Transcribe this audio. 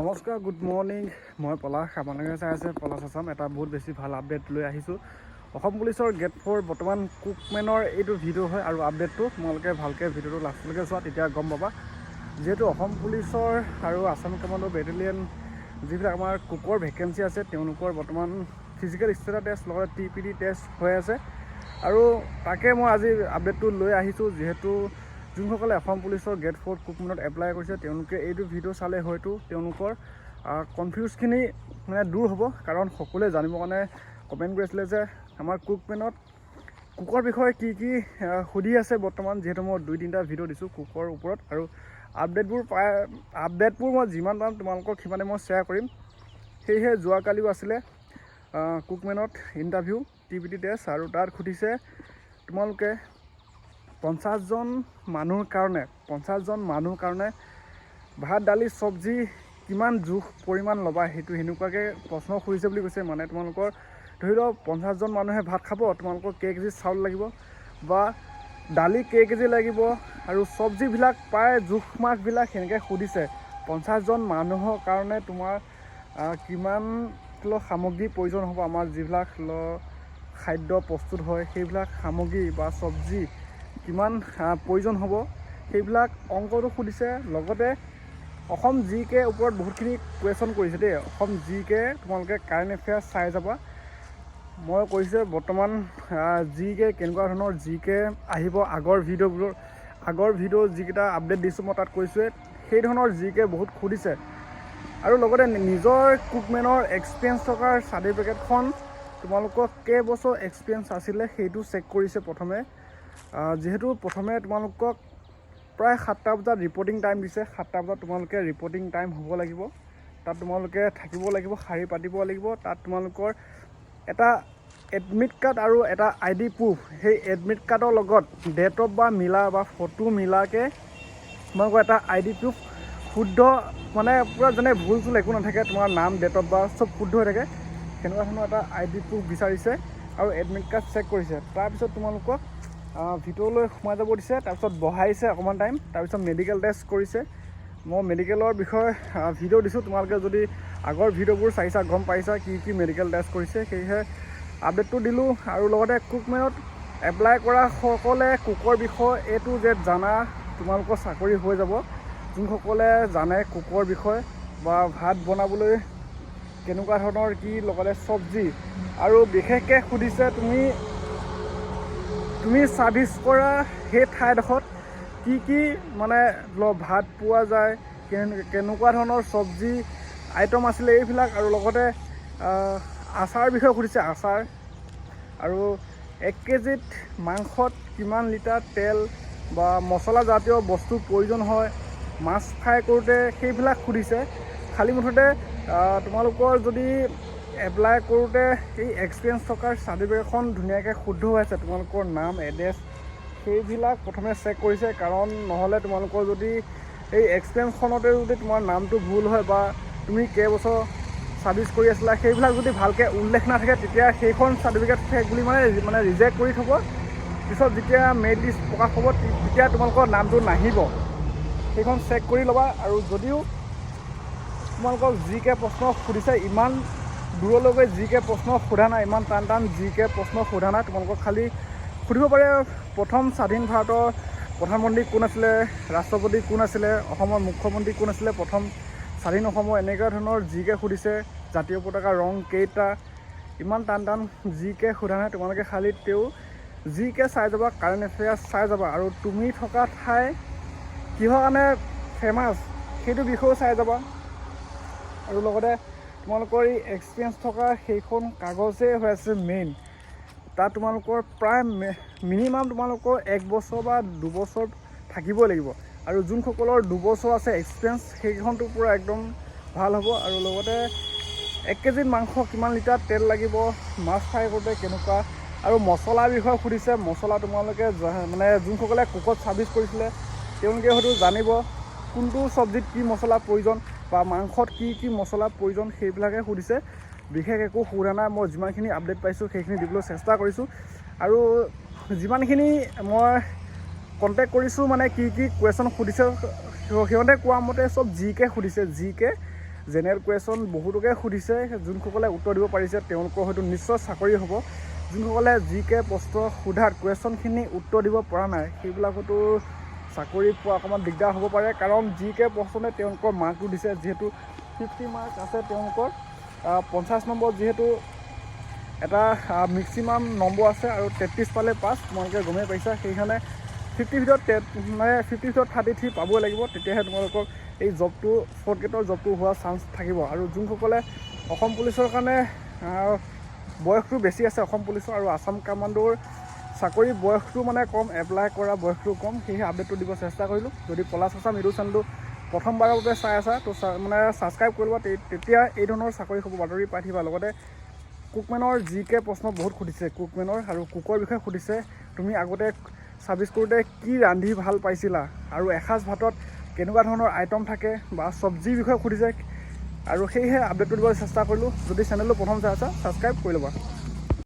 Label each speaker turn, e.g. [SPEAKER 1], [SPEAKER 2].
[SPEAKER 1] নমস্কাৰ good morning মই পলাশ আপোনালোকে চাই আছে পলাশ আছাম। এটা বহুত বেছি ভাল আপডেট লৈ আহিছোঁ। অসম পুলিচৰ গেট ফ'ৰ বৰ্তমান কুকমেনৰ এইটো ভিডিঅ' হয় আৰু আপডেটটো তোমালোকে ভালকৈ ভিডিঅ'টো লাষ্টলৈকে চোৱা তেতিয়া গম পাবা। যিহেতু অসম পুলিচৰ আৰু আছাম কমাণ্ডো বেটেলিয়ন যিবিলাক আমাৰ কুকৰ ভেকেঞ্চি আছে তেওঁলোকৰ বৰ্তমান ফিজিকেল ষ্টেটাছ টেষ্ট লগতে টি পি ডি টেষ্ট হৈ আছে। আৰু তাকে মই আজি আপডেটটো লৈ আহিছোঁ যিহেতু যোনসকলে অসম পুলিচৰ গেট ফ'ৰ কুকমেনত এপ্লাই কৰিছে তেওঁলোকে এইটো ভিডিঅ' চালে হয়তো তেওঁলোকৰ কনফিউজখিনি মানে দূৰ হ'ব। কাৰণ সকলোৱে জানিবৰ কাৰণে কমেণ্ট কৰিছিলে যে আমাৰ কুকমেনত কুকৰ বিষয়ে কি কি সুধি আছে বৰ্তমান। যিহেতু মই দুই তিনিটা ভিডিঅ' দিছোঁ কুকৰ ওপৰত। আৰু আপডেটবোৰ প্ৰায় আপডেটবোৰ মই যিমান পাম তোমালোকক সিমানে মই শ্বেয়াৰ কৰিম। সেয়েহে যোৱাকালিও আছিলে কুকমেনত interview T P T test আৰু তাত সুধিছে তোমালোকে পঞ্চাছজন মানুহৰ কাৰণে পঞ্চাছজন মানুহৰ কাৰণে ভাত দালি চব্জি কিমান জোখ পৰিমাণ ল'বা সেইটো সেনেকুৱাকৈ প্ৰশ্ন সুধিছে বুলি কৈছে। মানে তোমালোকৰ ধৰি লওক পঞ্চাছজন মানুহে ভাত খাব তোমালোকৰ কেই কেজি চাউল লাগিব বা দালি কেই কেজি লাগিব আৰু চব্জিবিলাক প্ৰায় জোখ মাখবিলাক সেনেকৈ সুধিছে। পঞ্চাছজন মানুহৰ কাৰণে তোমাৰ কিমান কিলো সামগ্ৰী প্ৰয়োজন হ'ব? আমাৰ যিবিলাক ল খাদ্য প্ৰস্তুত হয় সেইবিলাক সামগ্ৰী বা চব্জি কিমান প্ৰয়োজন হ'ব সেইবিলাক অংকটো সুধিছে। লগতে অসম জি কে ওপৰত বহুতখিনি কুৱেশ্যন কৰিছে দেই। অসম জি কে তোমালোকে কাৰেণ্ট এফেয়াৰ্ছ চাই যাবা। মই কৈছোঁ বৰ্তমান জি কে কেনেকুৱা ধৰণৰ জি কে আহিব আগৰ ভিডিঅ'বোৰৰ আগৰ ভিডিঅ' যিকেইটা আপডেট দিছোঁ মই তাত কৈছোঁৱে সেই ধৰণৰ জি কে বহুত সুধিছে। আৰু লগতে নিজৰ কুকমেনৰ এক্সপিৰিয়েঞ্চ থকাৰ চাৰ্টিফিকেটখন তোমালোকক কেইবছৰ এক্সপিৰিয়েঞ্চ আছিলে সেইটো চেক কৰিছে প্ৰথমে। যিহেতু প্ৰথমে তোমালোকক প্ৰায় সাতটা বজাত ৰিপৰ্টিং টাইম দিছে সাতটা বজাত তোমালোকে ৰিপৰ্টিং টাইম হ'ব লাগিব। তাত তোমালোকে থাকিব লাগিব শাৰী পাতিব লাগিব। তাত তোমালোকৰ এটা এডমিট কাৰ্ড আৰু এটা আই ডি প্ৰুফ সেই এডমিট কাৰ্ডৰ লগত ডেট অফ বাৰ্থ মিলা বা ফটো মিলাকৈ তোমালোকৰ এটা আই ডি প্ৰুফ শুদ্ধ মানে পূৰা যেনে ভুল চুল একো নাথাকে তোমাৰ নাম ডেট অফ বাৰ্থ চব শুদ্ধ হৈ থাকে। সেনেকুৱা ধৰণৰ এটা আই ডি প্ৰুফ বিচাৰিছে আৰু এডমিট কাৰ্ড চেক কৰিছে। তাৰপিছত তোমালোকক ভিতৰলৈ সোমাই যাব দিছে তাৰপিছত বহাইছে অকণমান টাইম তাৰপিছত মেডিকেল টেষ্ট কৰিছে। মই মেডিকেলৰ বিষয়ে ভিডিঅ' দিছোঁ তোমালোকে যদি আগৰ ভিডিঅ'বোৰ চাইছা গম পাইছা কি কি মেডিকেল টেষ্ট কৰিছে সেয়েহে আপডেটটো দিলোঁ। আৰু লগতে কুকমেনত এপ্লাই কৰা সকলে কুকৰ বিষয়ে এ টু জেড জানা তোমালোকৰ চাকৰি হৈ যাব। যোনসকলে জানে কুকৰ বিষয়ে বা ভাত বনাবলৈ কেনেকুৱা ধৰণৰ কি লগতে চব্জি। আৰু বিশেষকৈ সুধিছে তুমি তুমি ছাৰ্ভিচ কৰা সেই ঠাইডোখৰত কি কি মানে ভাত পোৱা যায়, কেন- কেনেকুৱা ধৰণৰ চব্জি আইটেম আছিলে এইবিলাক আৰু লগতে আচাৰ বিষয়ে সুধিছে, আচাৰ। আৰু এক কেজিত মাংসত কিমান লিটাৰ তেল বা মছলাজাতীয় বস্তুৰ প্ৰয়োজন হয়, মাছ ফ্ৰাই কৰোঁতে সেইবিলাক সুধিছে। খালী মুঠতে তোমালোকৰ যদি এপ্লাই কৰোঁতে এই এক্সপিৰিয়েঞ্চ থকাৰ চাৰ্টিফিকেটখন ধুনীয়াকৈ শুদ্ধ হৈ আছে তোমালোকৰ নাম এড্ৰেছ সেইবিলাক প্ৰথমে চেক কৰিছে। কাৰণ নহ'লে তোমালোকৰ যদি এই এক্সপিৰিয়েঞ্চখনতে যদি তোমাৰ নামটো ভুল হয় বা তুমি কেইবছৰ ছাৰ্ভিচ কৰি আছিলা সেইবিলাক যদি ভালকৈ উল্লেখ নাথাকে তেতিয়া সেইখন চাৰ্টিফিকেট ফেক বুলি মানে মানে ৰিজেক্ট কৰি থ'ব। পিছত যেতিয়া মেৰিট লিষ্ট প্ৰকাশ হ'ব তেতিয়া তোমালোকৰ নামটো নাহিব। সেইখন চেক কৰি ল'বা। আৰু যদিও তোমালোকক যি কে প্ৰশ্ন সুধিছে ইমান দূৰলৈকে যি কে প্ৰশ্ন সোধা নাই ইমান টান টান যি কে প্ৰশ্ন সোধা নাই তোমালোকক খালী সুধিব পাৰে প্ৰথম স্বাধীন ভাৰতৰ প্ৰধানমন্ত্ৰী কোন আছিলে ৰাষ্ট্ৰপতি কোন আছিলে অসমৰ মুখ্যমন্ত্ৰী কোন আছিলে প্ৰথম স্বাধীন অসমৰ এনেকুৱা ধৰণৰ যি কে সুধিছে জাতীয় পতাকাৰ ৰং কেইটা ইমান টান টান যি কে সোধা নাই তোমালোকে খালী তেওঁ যি কে চাই যাবা কাৰেণ্ট এফেয়াৰ্ছ চাই যাবা আৰু তুমি থকা ঠাই কিহৰ কাৰণে ফেমাছ সেইটো বিষয়েও চাই যাবা। আৰু লগতে তোমালোকৰ এই এক্সপিৰিয়েঞ্চ থকা সেইখন কাগজেই হৈ আছে মেইন তাত তোমালোকৰ প্ৰায় মিনিমাম তোমালোকৰ এক বছৰ বা দুবছৰ থাকিবই লাগিব। আৰু যোনসকলৰ দুবছৰ আছে এক্সপিৰিয়েঞ্চ সেইখনটো পূৰা একদম ভালো হ'ব। আৰু লগতে এক কেজিত মাংস কিমান লিটাৰ তেল লাগিব, মাছ ফ্ৰাই কৰোঁতে কেনেকুৱা, আৰু মছলাৰ বিষয়ে সুধিছে, মছলা তোমালোকে মানে যোনসকলে কুকত ছাৰ্ভিচ কৰিছিলে, তেওঁলোকে হয়তো জানিব কোনটো চব্জিত কি মছলা প্ৰয়োজন। বা মাংসত কি কি মছলা প্ৰয়োজন সেইবিলাকে সুধিছে। বিশেষ একো সোধা নাই, মই যিমানখিনি আপডেট পাইছোঁ সেইখিনি দিবলৈ চেষ্টা কৰিছোঁ। আৰু যিমানখিনি মই কণ্টেক্ট কৰিছোঁ মানে কি কি কুৱেশ্যন সুধিছে সিহ- সিহঁতে কোৱা মতে চব জি কে সুধিছে জি কে জেনেৰেল কুৱেশ্যন বহুতোকে সুধিছে, যোনসকলে উত্তৰ দিব পাৰিছে তেওঁলোকৰ হয়তো নিশ্চয় চাকৰি হ'ব। যোনসকলে জি কে প্ৰশ্ন সোধাত কুৱেশ্যনখিনি উত্তৰ দিব পৰা নাই সেইবিলাক হয়তো চাকৰি পোৱা অকণমান দিগদাৰ হ'ব পাৰে কাৰণ জি কে প্ৰশ্নে তেওঁলোকৰ মাৰ্কটো দিছে যিহেতু ফিফটি মাৰ্ক আছে তেওঁলোকৰ পঞ্চাছ নম্বৰ যিহেতু এটা মেক্সিমাম নম্বৰ আছে আৰু তেত্ৰিছ পালে পাছ তোমালোকে গমেই পাইছা সেইকাৰণে ফিফটিৰ ভিতৰত তে মানে ফিফটিৰ ভিতৰত থাৰ্টি থ্ৰী পাবই লাগিব তেতিয়াহে তোমালোকক এই জবটো ফ'ৰ্থ গ্ৰেডৰ জবটো হোৱাৰ চান্স থাকিব। আৰু যোনসকলে অসম পুলিচৰ কাৰণে বয়সটো বেছি আছে অসম পুলিচৰ আৰু আছাম কামাণ্ডোৰ চাকৰি বয়সটো মানে কম এপ্লাই কৰা বয়সটো কম সেয়েহে আপডেটটো দিব চেষ্টা কৰিলোঁ। যদি পলাছ আছাম ইউটিউব চেনেলটো প্ৰথমবাৰৰ বাবে চাই আছা তো মানে ছাবস্ক্ৰাইব কৰি তে- তেতিয়া এই ধৰণৰ চাকৰি হ'ব বাতৰি পাই থাকিবা। লগতে কুকমেনৰ জি কে প্ৰশ্ন বহুত সুধিছে কুকমেনৰ আৰু কুকৰ বিষয়ে সুধিছে। তুমি আগতে ছাৰ্ভিচ কৰোঁতে কি ৰান্ধি ভাল পাইছিলা? আৰু এসাঁজ ভাতত কেনেকুৱা ধৰণৰ আইটেম থাকে? বা চব্জিৰ বিষয়ে সুধিছে। আৰু সেয়েহে আপডেটটো দিবলৈ চেষ্টা কৰিলোঁ। যদি চেনেলটো প্ৰথম চাই আছা ছাবস্ক্ৰাইব কৰি ল'বা।